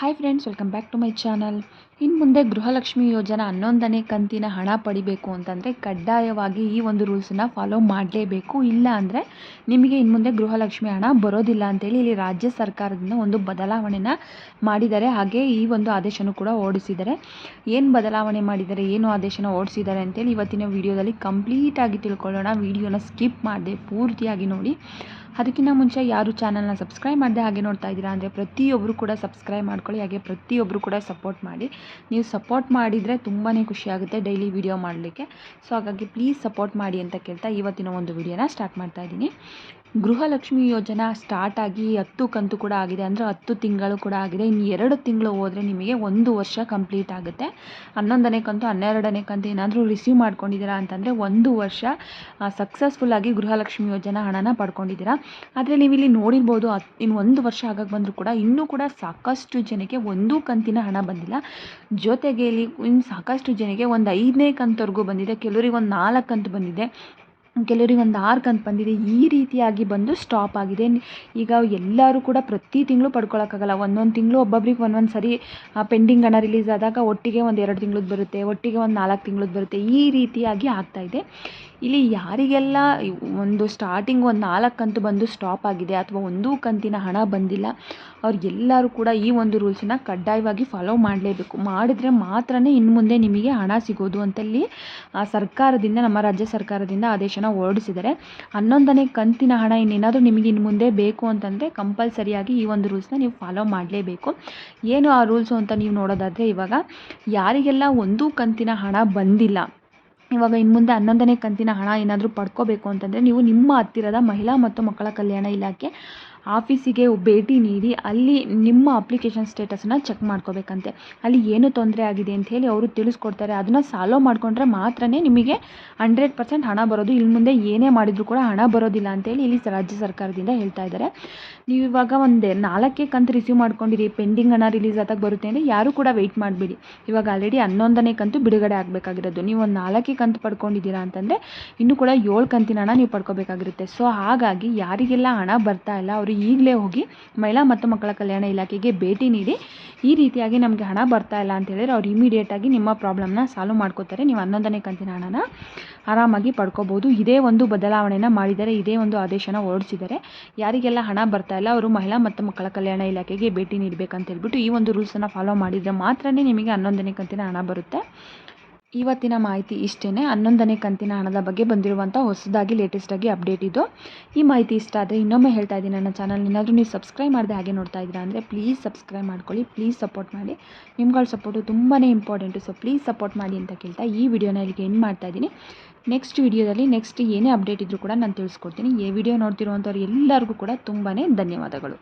Hi friends welcome back to my channel ಇನ್ನು ಮುಂದೆ ಗೃಹಲಕ್ಷ್ಮಿ ಯೋಜನಾ ಹನ್ನೊಂದನೇ ಕಂತಿನ ಹಣ ಪಡಿಬೇಕು ಅಂತಂದರೆ ಕಡ್ಡಾಯವಾಗಿ ಈ ಒಂದು ರೂಲ್ಸನ್ನು ಫಾಲೋ ಮಾಡಲೇಬೇಕು. ಇಲ್ಲ ಅಂದರೆ ನಿಮಗೆ ಇನ್ನು ಮುಂದೆ ಗೃಹಲಕ್ಷ್ಮಿ ಹಣ ಬರೋದಿಲ್ಲ ಅಂತೇಳಿ ಇಲ್ಲಿ ರಾಜ್ಯ ಸರ್ಕಾರದಿಂದ ಒಂದು ಬದಲಾವಣೆನ ಮಾಡಿದ್ದಾರೆ. ಹಾಗೆ ಈ ಒಂದು ಆದೇಶನೂ ಕೂಡ ಓಡಿಸಿದ್ದಾರೆ. ಏನು ಬದಲಾವಣೆ ಮಾಡಿದ್ದಾರೆ, ಏನು ಆದೇಶನ ಓಡಿಸಿದ್ದಾರೆ ಅಂತೇಳಿ ಇವತ್ತಿನ ವಿಡಿಯೋದಲ್ಲಿ ಕಂಪ್ಲೀಟಾಗಿ ತಿಳ್ಕೊಳ್ಳೋಣ. ವಿಡಿಯೋನ ಸ್ಕಿಪ್ ಮಾಡಿದೆ ಪೂರ್ತಿಯಾಗಿ ನೋಡಿ. ಅದಕ್ಕಿಂತ ಮುಂಚೆ ಯಾರು ಚಾನಲ್ನ ಸಬ್ಸ್ಕ್ರೈಬ್ ಮಾಡಿದೆ ಹಾಗೆ ನೋಡ್ತಾ ಇದ್ದೀರಾ ಅಂದರೆ ಪ್ರತಿಯೊಬ್ಬರು ಕೂಡ ಸಬ್ಸ್ಕ್ರೈಬ್ ಮಾಡ್ಕೊಳ್ಳಿ ಹಾಗೆ ಪ್ರತಿಯೊಬ್ಬರು ಕೂಡ ಸಪೋರ್ಟ್ ಮಾಡಿ. ನೀವು ಸಪೋರ್ಟ್ ಮಾಡಿದರೆ ತುಂಬಾ ಖುಷಿಯಾಗುತ್ತೆ ಡೈಲಿ ವಿಡಿಯೋ ಮಾಡಲಿಕ್ಕೆ. ಸೊ ಹಾಗಾಗಿ ಪ್ಲೀಸ್ ಸಪೋರ್ಟ್ ಮಾಡಿ ಅಂತ ಕೇಳ್ತಾ ಇವತ್ತಿನ ಒಂದು ವಿಡಿಯೋನ ಸ್ಟಾರ್ಟ್ ಮಾಡ್ತಾ ಇದ್ದೀನಿ. ಗೃಹಲಕ್ಷ್ಮಿ ಯೋಜನೆ ಸ್ಟಾರ್ಟ್ ಆಗಿ ಹತ್ತು ಕಂತು ಕೂಡ ಆಗಿದೆ ಅಂದರೆ ಹತ್ತು ತಿಂಗಳು ಕೂಡ ಆಗಿದೆ. ಇನ್ನು ಎರಡು ತಿಂಗಳು ಹೋದರೆ ನಿಮಗೆ ಒಂದು ವರ್ಷ ಕಂಪ್ಲೀಟ್ ಆಗುತ್ತೆ. ಹನ್ನೊಂದನೇ ಕಂತು, ಹನ್ನೆರಡನೇ ಕಂತು ಏನಾದರೂ ರಿಸೀವ್ ಮಾಡ್ಕೊಂಡಿದ್ದೀರಾ ಅಂತಂದರೆ ಒಂದು ವರ್ಷ ಸಕ್ಸಸ್ಫುಲ್ಲಾಗಿ ಗೃಹಲಕ್ಷ್ಮಿ ಯೋಜನೆ ಹಣನ ಪಡ್ಕೊಂಡಿದ್ದೀರಾ. ಆದರೆ ನೀವು ಇಲ್ಲಿ ನೋಡಿರ್ಬೋದು ಇನ್ನು ಒಂದು ವರ್ಷ ಆಗಕ್ಕೆ ಬಂದರೂ ಕೂಡ ಇನ್ನೂ ಕೂಡ ಸಾಕಷ್ಟು ಜನಕ್ಕೆ ಒಂದೂ ಕಂತಿನ ಹಣ ಬಂದಿಲ್ಲ. ಜೊತೆಗೆ ಇಲ್ಲಿ ಇನ್ನು ಸಾಕಷ್ಟು ಜನಕ್ಕೆ ಒಂದು ಐದನೇ ಕಂತವರೆಗೂ ಬಂದಿದೆ. ಕೆಲವರಿಗೆ ಒಂದು ನಾಲ್ಕು ಕಂತು ಬಂದಿದೆ. ಕೆಲವರಿಗೆ ಒಂದು ಆರು ಕಂತು ಬಂದಿದೆ, ಈ ರೀತಿಯಾಗಿ ಬಂದು ಸ್ಟಾಪ್ ಆಗಿದೆ. ಈಗ ಎಲ್ಲರೂ ಕೂಡ ಪ್ರತಿ ತಿಂಗಳು ಪಡ್ಕೊಳ್ಳೋಕ್ಕಾಗಲ್ಲ ಒಂದೊಂದು ತಿಂಗಳು ಒಬ್ಬೊಬ್ರಿಗೆ ಒಂದೊಂದು ಸರಿ ಪೆಂಡಿಂಗ್ ಹಣ ರಿಲೀಸ್ ಆದಾಗ ಒಟ್ಟಿಗೆ ಒಂದು ಎರಡು ತಿಂಗಳದ್ದು ಬರುತ್ತೆ, ಒಟ್ಟಿಗೆ ಒಂದು ನಾಲ್ಕು ತಿಂಗಳದ್ದು ಬರುತ್ತೆ. ಈ ರೀತಿಯಾಗಿ ಆಗ್ತಾಯಿದೆ ಇಲ್ಲಿ ಯಾರಿಗೆಲ್ಲ ಒಂದು ಸ್ಟಾರ್ಟಿಂಗ್ ಒಂದು ನಾಲ್ಕು ಕಂತು ಬಂದು ಸ್ಟಾಪ್ ಆಗಿದೆ, ಅಥವಾ ಒಂದೂ ಕಂತಿನ ಹಣ ಬಂದಿಲ್ಲ ಅವ್ರಿಗೆಲ್ಲರೂ ಕೂಡ ಈ ಒಂದು ರೂಲ್ಸನ್ನು ಕಡ್ಡಾಯವಾಗಿ ಫಾಲೋ ಮಾಡಲೇಬೇಕು. ಮಾಡಿದರೆ ಮಾತ್ರನೇ ಇನ್ನು ಮುಂದೆ ನಿಮಗೆ ಹಣ ಸಿಗೋದು ಅಂತಲ್ಲಿ ಸರ್ಕಾರದಿಂದ, ನಮ್ಮ ರಾಜ್ಯ ಸರ್ಕಾರದಿಂದ ಆದೇಶನ ಹೊರಡಿಸಿದ್ದಾರೆ ಹನ್ನೊಂದನೇ ಕಂತಿನ ಹಣ ಇನ್ನೇನಾದರೂ ನಿಮಗೆ ಇನ್ನು ಮುಂದೆ ಬೇಕು ಅಂತಂದರೆ ಕಂಪಲ್ಸರಿಯಾಗಿ ಈ ಒಂದು ರೂಲ್ಸ್ನ ನೀವು ಫಾಲೋ ಮಾಡಲೇಬೇಕು. ಏನು ಆ ರೂಲ್ಸು ಅಂತ ನೀವು ನೋಡೋದಾದರೆ ಇವಾಗ ಯಾರಿಗೆಲ್ಲ ಒಂದೂ ಕಂತಿನ ಹಣ ಬಂದಿಲ್ಲ, ಇವಾಗ ಇನ್ನು ಮುಂದೆ ಹನ್ನೊಂದನೇ ಕಂತಿನ ಹಣ ಏನಾದರೂ ಪಡ್ಕೋಬೇಕು ಅಂತಂದರೆ ನೀವು ನಿಮ್ಮ ಹತ್ತಿರದ ಮಹಿಳಾ ಮತ್ತು ಮಕ್ಕಳ ಕಲ್ಯಾಣ ಇಲಾಖೆ ಆಫೀಸಿಗೆ ಭೇಟಿ ನೀಡಿ ಅಲ್ಲಿ ನಿಮ್ಮ ಅಪ್ಲಿಕೇಶನ್ ಸ್ಟೇಟಸನ್ನು ಚೆಕ್ ಮಾಡ್ಕೋಬೇಕಂತೆ. ಅಲ್ಲಿ ಏನು ತೊಂದರೆ ಆಗಿದೆ ಅಂತ ಹೇಳಿ ಅವರು ತಿಳಿಸ್ಕೊಡ್ತಾರೆ. ಅದನ್ನು ಸಾಲ್ವ್ ಮಾಡಿಕೊಂಡ್ರೆ ಮಾತ್ರ ನಿಮಗೆ ಹಂಡ್ರೆಡ್ ಪರ್ಸೆಂಟ್ ಹಣ ಬರೋದು. ಇಲ್ಲಿ ಮುಂದೆ ಏನೇ ಮಾಡಿದರೂ ಕೂಡ ಹಣ ಬರೋದಿಲ್ಲ ಅಂತೇಳಿ ಇಲ್ಲಿ ರಾಜ್ಯ ಸರ್ಕಾರದಿಂದ ಹೇಳ್ತಾ ಇದ್ದಾರೆ. ನೀವು ಇವಾಗ ಒಂದು ನಾಲ್ಕೇ ಕಂತು ರಿಸೀವ್ ಮಾಡ್ಕೊಂಡಿರಿ. ಪೆಂಡಿಂಗ್ ಹಣ ರಿಲೀಸ್ ಆದಾಗ ಬರುತ್ತೆ ಅಂದರೆ ಯಾರೂ ಕೂಡ ವೆಯ್ಟ್ ಮಾಡಬೇಡಿ. ಇವಾಗ ಆಲ್ರೆಡಿ ಹನ್ನೊಂದನೇ ಕಂತು ಬಿಡುಗಡೆ ಆಗಬೇಕಾಗಿರೋದು. ನೀವು ಒಂದು ನಾಲ್ಕೇ ಕಂತು ಪಡ್ಕೊಂಡಿದ್ದೀರಾ ಅಂತಂದರೆ ಇನ್ನೂ ಕೂಡ ಏಳು ಕಂತಿನ ಹಣ ನೀವು ಪಡ್ಕೋಬೇಕಾಗಿರುತ್ತೆ. ಸೊ ಹಾಗಾಗಿ ಯಾರಿಗೆಲ್ಲ ಹಣ ಬರ್ತಾ ಇಲ್ಲ ಅವರು ಈಗಲೇ ಹೋಗಿ ಮಹಿಳಾ ಮತ್ತು ಮಕ್ಕಳ ಕಲ್ಯಾಣ ಇಲಾಖೆಗೆ ಭೇಟಿ ನೀಡಿ ಈ ರೀತಿಯಾಗಿ ನಮಗೆ ಹಣ ಬರ್ತಾ ಇಲ್ಲ ಅಂತ ಹೇಳಿದ್ರೆ ಅವ್ರು ಇಮಿಡಿಯೇಟಾಗಿ ನಿಮ್ಮ ಪ್ರಾಬ್ಲಮ್ನ ಸಾಲ್ವ್ ಮಾಡ್ಕೋತಾರೆ. ನೀವು ಹನ್ನೊಂದನೇ ಕಂತಿನ ಹಣನ ಆರಾಮಾಗಿ ಪಡ್ಕೋಬೋದು. ಇದೇ ಒಂದು ಬದಲಾವಣೆನ ಮಾಡಿದರೆ, ಇದೇ ಒಂದು ಆದೇಶನ ಹೊರಡಿಸಿದ್ದಾರೆ ಯಾರಿಗೆಲ್ಲ ಹಣ ಬರ್ತಾ ಇಲ್ಲ, ಅವರು ಮಹಿಳಾ ಮತ್ತು ಮಕ್ಕಳ ಕಲ್ಯಾಣ ಇಲಾಖೆಗೆ ಭೇಟಿ ನೀಡಬೇಕಂತ ಹೇಳ್ಬಿಟ್ಟು ಈ ಒಂದು ರೂಲ್ಸನ್ನು ಫಾಲೋ ಮಾಡಿದರೆ ಮಾತ್ರ ನಿಮಗೆ ಹನ್ನೊಂದನೇ ಕಂತಿನ ಹಣ ಬರುತ್ತೆ. ಇವತ್ತಿನ ಮಾಹಿತಿ ಇಷ್ಟೇ ಹನ್ನೊಂದನೇ ಕಂತಿನ ಹಣದ ಬಗ್ಗೆ ಬಂದಿರುವಂಥ ಹೊಸದಾಗಿ ಲೇಟೆಸ್ಟಾಗಿ ಅಪ್ಡೇಟ್ ಇದು. ಈ ಮಾಹಿತಿ ಇಷ್ಟ ಆದರೆ ಇನ್ನೊಮ್ಮೆ ಹೇಳ್ತಾ ಇದ್ದೀನಿ, ನನ್ನ ಚಾನಲ್ ಏನಾದರೂ ನೀವು ಸಬ್ಸ್ಕ್ರೈಬ್ ಮಾಡದೆ ಹಾಗೆ ನೋಡ್ತಾ ಇದ್ದೀರಾ ಅಂದರೆ ಪ್ಲೀಸ್ ಸಬ್ಸ್ಕ್ರೈಬ್ ಮಾಡ್ಕೊಳ್ಳಿ ಪ್ಲೀಸ್ ಸಪೋರ್ಟ್ ಮಾಡಿ. ನಿಮ್ಗಳ ಸಪೋರ್ಟು ತುಂಬಾ ಇಂಪಾರ್ಟೆಂಟು ಸೊ ಪ್ಲೀಸ್ ಸಪೋರ್ಟ್ ಮಾಡಿ ಅಂತ ಕೇಳ್ತಾ ಈ ವಿಡಿಯೋನ ಇಲ್ಲಿಗೆ ಎಂಡ್ ಮಾಡ್ತಾ ಇದ್ದೀನಿ. ನೆಕ್ಸ್ಟ್ ವಿಡಿಯೋದಲ್ಲಿ ನೆಕ್ಸ್ಟ್ ಏನೇ ಅಪ್ಡೇಟ್ ಇದ್ದರೂ ಕೂಡ ನಾನು ತಿಳಿಸ್ಕೊಡ್ತೀನಿ. ಈ ವಿಡಿಯೋ ನೋಡ್ತಿರುವಂಥವ್ರು ಎಲ್ಲರಿಗೂ ಕೂಡ ತುಂಬಾ ಧನ್ಯವಾದಗಳು.